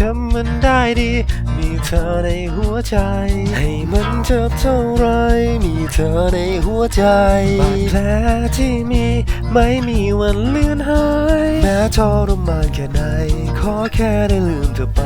จำมันได้ดี มีเธอในหัวใจ ให้มันเจ็บเท่าไร มีเธอในหัวใจบาดแผลที่มีไม่มีวันเลือนหายแม้ทรมานแค่ไหน ขอแค่ได้ลืมเธอไป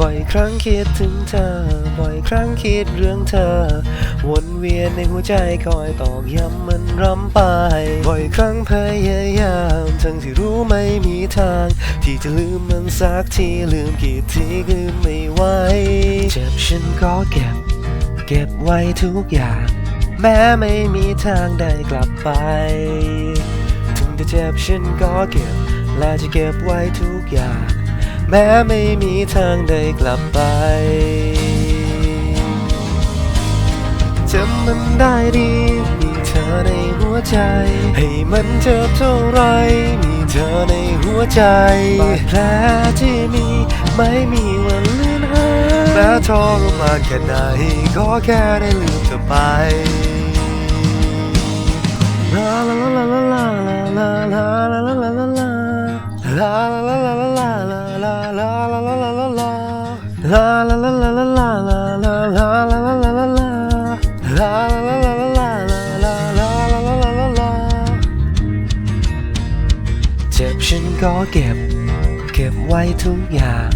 บ่อยครั้งคิดถึงเธอ บ่อยครั้งคิดเรื่องเธอ วนเวียนในหัวใจคอยตอกย้ำมันรำไป บ่อยครั้งพยายามทั้งที่รู้ไม่มีทาง ที่จะลืมมันสักทีลืมกี่ทีลืมไม่ไหวเจ็บฉันก็เก็บ เก็บไว้ทุกอย่าง แม้ไม่มีทางได้กลับไป ถึงจะเจ็บฉันก็เก็บ และจะเก็บไว้ทุกอย่าง แม้ไม่มีทางได้กลับไปจำมันได้ดีมีเธอในหัวใจ ให้มันเจ็บเท่าไร มีเธอในหัวใจบาดแผลที่มีไม่มีวันลืมหายแม้ทรมานแค่ไหนขอแค่ได้ลืมเธอไปลาลาลาลาลาลาลาลาลาลาลาลาลา ลาลาลาลาลาลาลาลาลาลาลาลาลาลาลาลาลาเจ็บฉันก็เก็บ เก็บไว้ทุกอย่าง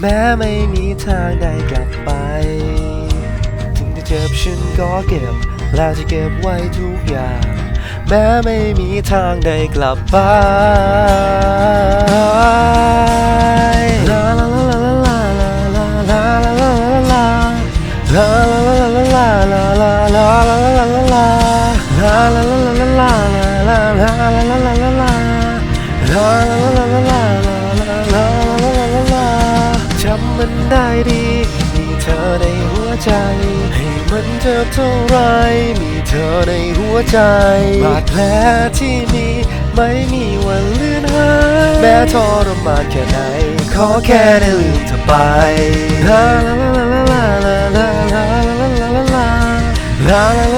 แม้ไม่มีทางได้กลับไป ถึงจะเจ็บฉันก็เก็บ แล้วจะเก็บไว้ทุกอย่าง แม้ไม่มีทางได้กลับไป ลาลาลาลาลาลาลาลาลาลาลาลาลาลาลาลาลาลาลาจำมันได้ดีมีเธอในหัวใจให้มันเจอเท่าไรมีเธอในหัวใจบาดแผลที่มีไม่มีวันเลือนหายแม้ทรมานแค่ไหนขอแค่ได้ลืมเธอไปลาลาลาลาลาลาลาลาลาลา